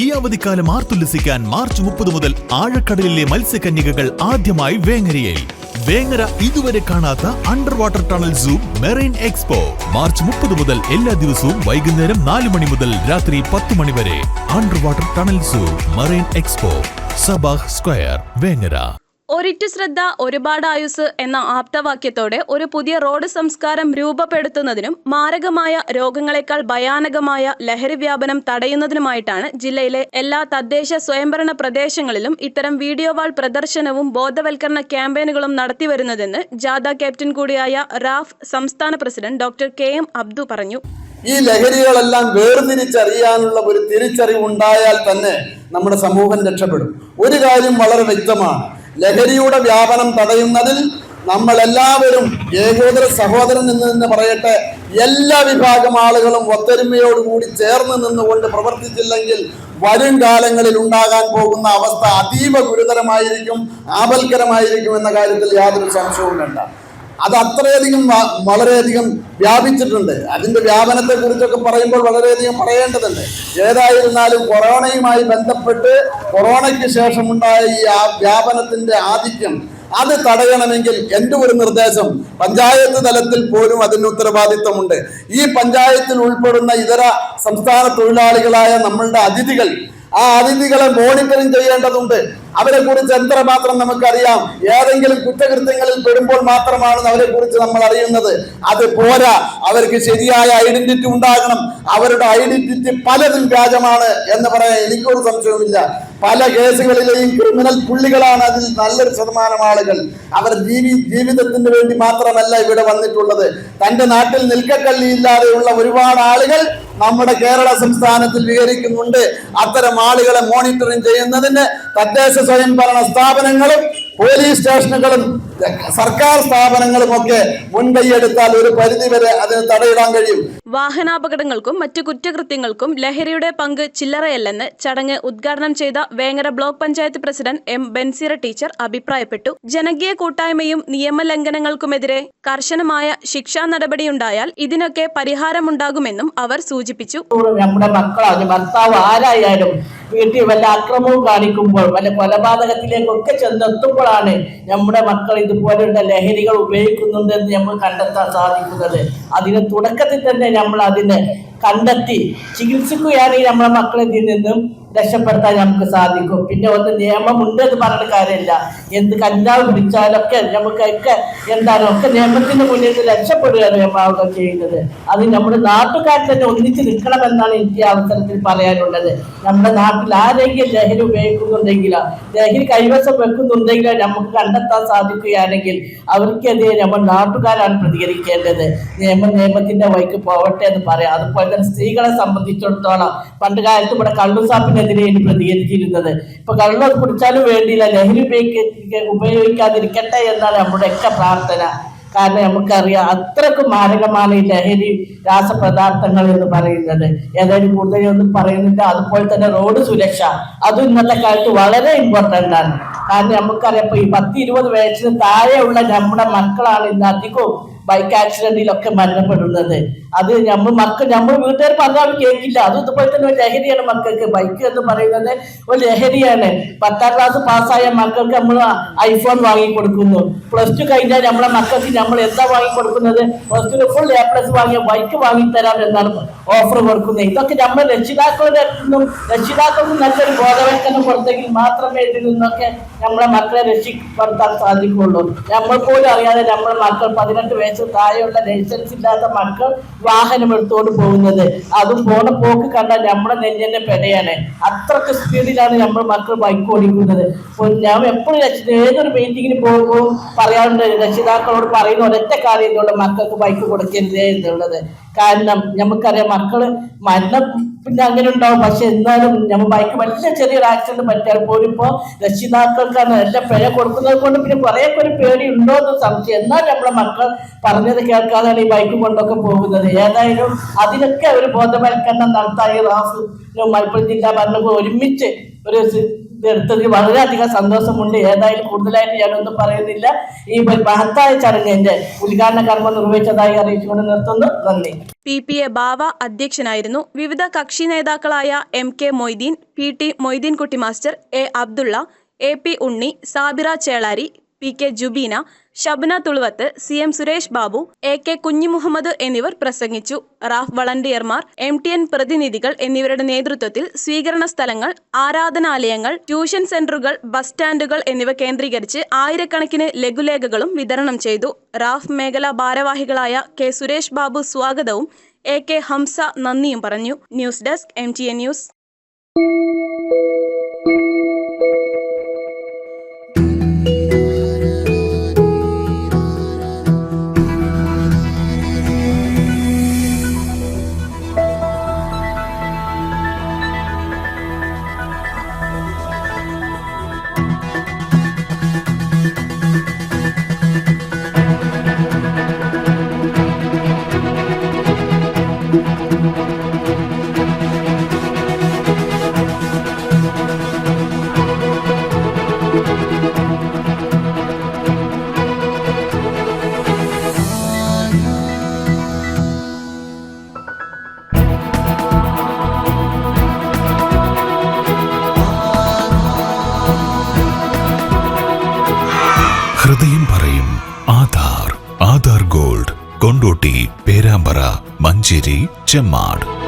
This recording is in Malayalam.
ഈ അവധിക്കാലം ആർത്തുല്ലസിക്കാൻ മാർച്ച് മുപ്പത് മുതൽ ആഴക്കടലിലെ മത്സ്യകന്യകകൾ ആദ്യമായി വേങ്ങരയിൽ. വേങ്ങര ഇതുവരെ കാണാത്ത under water tunnel zoo marine expo. March മുപ്പത് മുതൽ എല്ലാ ദിവസവും വൈകുന്നേരം നാല് മണി മുതൽ രാത്രി പത്ത് മണി വരെ under water tunnel zoo marine expo Sabah square Vengara. ഒരിറ്റു ശ്രദ്ധ ഒരുപാട് ആയുസ് എന്ന ആപ്തവാക്യത്തോടെ ഒരു പുതിയ റോഡ് സംസ്കാരം രൂപപ്പെടുത്തുന്നതിനും മാരകമായ രോഗങ്ങളെക്കാൾ ഭയാനകമായ ലഹരി വ്യാപനം തടയുന്നതിനുമായിട്ടാണ് ജില്ലയിലെ എല്ലാ തദ്ദേശ സ്വയംഭരണ പ്രദേശങ്ങളിലും ഇത്തരം വീഡിയോ വാൾ പ്രദർശനവും ബോധവൽക്കരണ ക്യാമ്പയിനുകളും നടത്തിവരുന്നതെന്ന് ജാഥ ക്യാപ്റ്റൻ കൂടിയായ റാഫ് സംസ്ഥാന president doctor K M Abdu പറഞ്ഞു. ഈ ലഹരികളെല്ലാം വേർതിരിച്ചറിയാനുള്ള ഒരു തിരിച്ചറിവുണ്ടായാൽ തന്നെ നമ്മുടെ സമൂഹം രക്ഷപ്പെടും. ഒരു കാര്യം വളരെ വ്യക്തമാണ്. ലഹരിയുടെ വ്യാപനം തടയുന്നതിൽ നമ്മൾ എല്ലാവരും ഏകോദര സഹോദരൻ എന്ന് തന്നെ പറയട്ടെ എല്ലാ വിഭാഗം ആളുകളും ഒത്തൊരുമയോടുകൂടി ചേർന്ന് നിന്നുകൊണ്ട് പ്രവർത്തിച്ചില്ലെങ്കിൽ വരും കാലങ്ങളിൽ ഉണ്ടാകാൻ പോകുന്ന അവസ്ഥ അതീവ ഗുരുതരമായിരിക്കും ആപൽക്കരമായിരിക്കും എന്ന കാര്യത്തിൽ യാതൊരു സംശയവും വേണ്ട അത് അത്രയധികം വളരെയധികം വ്യാപിച്ചിട്ടുണ്ട്. അതിന്റെ വ്യാപനത്തെ കുറിച്ചൊക്കെ പറയുമ്പോൾ വളരെയധികം പറയേണ്ടതുണ്ട്. ഏതായിരുന്നാലും കൊറോണയുമായി ബന്ധപ്പെട്ട് കൊറോണയ്ക്ക് ശേഷമുണ്ടായ ഈ ആ വ്യാപനത്തിന്റെ ആധിക്യം അത് തടയണമെങ്കിൽ എന്റെ ഒരു നിർദ്ദേശം? പഞ്ചായത്ത് തലത്തിൽ പോലും അതിന് ഉത്തരവാദിത്തമുണ്ട് ഈ പഞ്ചായത്തിൽ ഉൾപ്പെടുന്ന ഇതര സംസ്ഥാന തൊഴിലാളികളായ നമ്മളുടെ അതിഥികൾ ആ അതിഥികളെ മോണിറ്ററിംഗ് ചെയ്യേണ്ടതുണ്ട്. അവരെ കുറിച്ച് എത്രമാത്രം നമുക്കറിയാം? ഏതെങ്കിലും കുറ്റകൃത്യങ്ങളിൽ പെടുമ്പോൾ മാത്രമാണ് അവരെ കുറിച്ച് നമ്മൾ അറിയുന്നത്. അത് പോരാ. അവർക്ക് ശരിയായ ഐഡന്റിറ്റി ഉണ്ടാകണം. അവരുടെ ഐഡന്റിറ്റി പലതും വ്യാജമാണ് എന്ന് പറയാൻ എനിക്കൊരു സംശയവുമില്ല. പല കേസുകളിലെയും ക്രിമിനൽ പുള്ളികളാണ് അതിൽ നല്ലൊരു ശതമാനം ആളുകൾ. അവർ ജീവി ജീവിതത്തിന് വേണ്ടി മാത്രമല്ല ഇവിടെ വന്നിട്ടുള്ളത്. തന്റെ നാട്ടിൽ നിൽക്കക്കല്ലിയില്ലാതെയുള്ള ഒരുപാട് ആളുകൾ നമ്മുടെ കേരള സംസ്ഥാനത്തിൽ വിഹരിക്കുന്നുണ്ട്. അത്തരം ആളുകളെ മോണിറ്ററിംഗ് ചെയ്യുന്നതിന് തദ്ദേശ സ്വയംഭരണ സ്ഥാപനങ്ങളും പോലീസ് സ്റ്റേഷനുകളും സർക്കാർ സ്ഥാപനങ്ങളും ഒക്കെ മുൻകൈയെടുത്താൽ ഒരു പരിധിവരെ അതിന് തടയിടാൻ കഴിയും. വാഹനാപകടങ്ങൾക്കും മറ്റു കുറ്റകൃത്യങ്ങൾക്കും ലഹരിയുടെ പങ്ക് ചില്ലറയല്ലെന്ന് ചടങ്ങ് ഉദ്ഘാടനം ചെയ്ത Vengara block panchayat president M Benseera teacher അഭിപ്രായപ്പെട്ടു. ജനകീയ കൂട്ടായ്മയും നിയമലംഘനങ്ങൾക്കുമെതിരെ കർശനമായ ശിക്ഷാ നടപടിയുണ്ടായാൽ ഇതിനൊക്കെ പരിഹാരമുണ്ടാകുമെന്നും അവർ സൂചിപ്പിച്ചു. നമ്മുടെ മക്കളാണ് ഭർത്താവ് ആരായാലും വീട്ടിൽ വല്ല അക്രമവും കാണിക്കുമ്പോൾ വല്ല കൊലപാതകത്തിലേക്കൊക്കെ ചെന്നെത്തുമ്പോഴാണ് നമ്മുടെ മക്കൾ ഇതുപോലെയുള്ള ലഹരികൾ ഉപയോഗിക്കുന്നുണ്ടെന്ന് നമ്മൾ കണ്ടെത്താൻ സാധിക്കുന്നത്. അതിന് തുടക്കത്തിൽ തന്നെ നമ്മൾ അതിനെ കണ്ടെത്തി. ചികിത്സിക്കുകയാണെങ്കിൽ നമ്മുടെ മക്കളെ ഇതിൽ നിന്നും രക്ഷപ്പെടുത്താൻ നമുക്ക് സാധിക്കും. പിന്നെ ഒന്ന് നിയമമുണ്ട് എന്ന് പറഞ്ഞ കാര്യമില്ല. എന്ത് കഞ്ചാവ് പിടിച്ചാലൊക്കെ നമുക്കൊക്കെ എന്താണ് ഒക്കെ നിയമത്തിന്റെ മുന്നിൽ നിന്ന് രക്ഷപ്പെടുകയാണ് നമ്മളവിടെ ചെയ്യുന്നത്. അത് നമ്മുടെ നാട്ടുകാർ തന്നെ ഒന്നിച്ച് നിൽക്കണമെന്നാണ് എനിക്ക് അവസരത്തിൽ പറയാനുള്ളത്. നമ്മുടെ നാട്ടിൽ ആരെങ്കിലും ലഹരി ഉപയോഗിക്കുന്നുണ്ടെങ്കിലോ ലഹരി കൈവശം വെക്കുന്നുണ്ടെങ്കിലോ നമുക്ക് കണ്ടെത്താൻ സാധിക്കുകയാണെങ്കിൽ അവർക്കെതിരെ നമ്മൾ നാട്ടുകാരാണ് പ്രതികരിക്കേണ്ടത്. നിയമം നിയമത്തിന്റെ വഴിക്ക് പോവട്ടെ എന്ന് പറയാം. അതുപോലെ തന്നെ സ്ത്രീകളെ സംബന്ധിച്ചിടത്തോളം പണ്ട് കാലത്ത് ഇവിടെ കള്ളുസാപ്പിനെതിരെ ഇനി പ്രതികരിച്ചിരുന്നത്. ഇപ്പൊ കള്ളു കുടിച്ചാലും വേണ്ടിയില്ല ലഹരി ഉപയോഗിക്ക ഉപയോഗിക്കാതിരിക്കട്ടെ എന്നാണ് നമ്മുടെയൊക്കെ പ്രാർത്ഥന. കാരണം നമുക്കറിയാം അത്രക്കും മാരകമാണ് ഈ ലഹരി രാസപദാർത്ഥങ്ങൾ എന്ന് പറയുന്നത്. ഏതായാലും കൂടുതലൊന്നും പറയുന്നില്ല. അതുപോലെ തന്നെ റോഡ് സുരക്ഷ അതും ഇന്നത്തെ കാലത്ത് വളരെ ഇമ്പോർട്ടന്റ് ആണ്. കാരണം നമുക്കറിയാം ഇപ്പൊ ഈ പത്ത് ഇരുപത് വയസ്സിന് താഴെയുള്ള നമ്മുടെ മക്കളാണ് ഇന്ന് അധികവും ബൈക്ക് ആക്സിഡന്റിലൊക്കെ മരണപ്പെടുന്നത്. അത് നമ്മൾ മക്കൾ നമ്മൾ വീട്ടുകാർ പറഞ്ഞാലും കേൾക്കില്ല. അത് ഇതുപോലെ തന്നെ ഒരു ലഹരിയാണ് മക്കൾക്ക്. ബൈക്ക് എന്ന് പറയുന്നത് ഒരു ലഹരിയാണ്. പത്താം ക്ലാസ് പാസ്സായ മക്കൾക്ക് നമ്മൾ ഐഫോൺ വാങ്ങി കൊടുക്കുന്നു പ്ലസ് ടു കഴിഞ്ഞാൽ നമ്മളെ മക്കൾക്ക് നമ്മൾ എന്താ വാങ്ങി കൊടുക്കുന്നത് plus two full A plus വാങ്ങിയ ബൈക്ക് വാങ്ങി തരാം എന്നാണ് ഓഫർ കൊടുക്കുന്നത്. ഇതൊക്കെ നമ്മൾ രക്ഷിതാക്കളുടെ അടുത്തുനിന്നും രക്ഷിതാക്കൾക്ക് നല്ലൊരു ബോധവൽക്കരണം കൊടുത്തെങ്കിൽ മാത്രമേ ഇതിൽ നിന്നൊക്കെ നമ്മളെ മക്കളെ രക്ഷിക്കപ്പെടുത്താൻ സാധിക്കുള്ളൂ. നമ്മൾ പോലും അറിയാതെ നമ്മളെ മക്കൾ പതിനെട്ട് വയസ്സ് താഴെയുള്ള ലൈസൻസ് ഇല്ലാത്ത മക്കൾ വാഹനം എടുത്തുകൊണ്ട് പോകുന്നത്. അതും പോണ പോക്ക് കണ്ടാൽ നമ്മുടെ നെല്ലിന്റെ പെടയാണ്. അത്രയ്ക്ക് സ്പീഡിലാണ് നമ്മൾ മക്കൾ ബൈക്ക് ഓടിക്കുന്നത്. ഞാൻ എപ്പോഴും ഏതൊരു മീറ്റിങ്ങിന് പോകുമ്പോൾ പറയാറുണ്ട് രക്ഷിതാക്കളോട് പറയുന്ന ഒരൊറ്റ കാര്യം എന്നുള്ള മക്കൾക്ക് ബൈക്ക് കൊടുക്കരുത് എന്നുള്ളത്. കാരണം നമുക്കറിയാം മക്കൾ മരണം പിന്നെ അങ്ങനെ ഉണ്ടാവും. പക്ഷെ എന്നാലും നമ്മൾ ബൈക്ക് വലിയ ചെറിയൊരു ആക്സിഡന്റ് പറ്റിയാൽ പോലും ഇപ്പോൾ രക്ഷിതാക്കൾക്കാണ് നല്ല പിഴ കൊടുക്കുന്നത് കൊണ്ട് പിന്നെ കുറെ ഒരു പേടി ഉണ്ടോ എന്ന് സംശയം. എന്നാൽ നമ്മളെ മക്കൾ പറഞ്ഞത് കേൾക്കാതെയാണ് ഈ ബൈക്ക് കൊണ്ടൊക്കെ പോകുന്നത്. ഏതായാലും അതിനൊക്കെ ഒരു ബോധവൽക്കരണം നടത്താൻ ഈ മലപ്പുറം ജില്ലാ ഭരണകൂടം ഒരുമിച്ച് ഒരു ഇതെടുത്തതിൽ വളരെയധികം സന്തോഷമുണ്ട്. ഏതായാലും കൂടുതലായിട്ട് ഞാനൊന്നും പറയുന്നില്ല. ഈ മഹത്തായ ചടങ്ങിന്റെ ഉദ്ഘാടന കർമ്മം നിർവഹിച്ചതായി അറിയിച്ചുകൊണ്ട് നിർത്തുന്നു. നന്ദി. പി പി എ ബാവ അധ്യക്ഷനായിരുന്നു. വിവിധ കക്ഷി നേതാക്കളായ M K Moideen P T Moideenkutty master A Abdulla A P Unni Sabira Chelari P K Jubeena Shabna Thuluvath C M Suresh Babu A K Kunhimuhammed എന്നിവർ പ്രസംഗിച്ചു. റാഫ് വളണ്ടിയർമാർ എം ടി എൻ പ്രതിനിധികൾ എന്നിവരുടെ നേതൃത്വത്തിൽ സ്വീകരണ സ്ഥലങ്ങൾ ആരാധനാലയങ്ങൾ ട്യൂഷൻ സെന്ററുകൾ ബസ് സ്റ്റാൻഡുകൾ എന്നിവ കേന്ദ്രീകരിച്ച് ആയിരക്കണക്കിന് ലഘുലേഖകളും വിതരണം ചെയ്തു. റാഫ് മേഖലാ ഭാരവാഹികളായ കെ സുരേഷ് ബാബു സ്വാഗതവും എ കെ ഹംസ നന്ദിയും പറഞ്ഞു. News desk M T A news. Gold Perambra Manjeri Chemmad.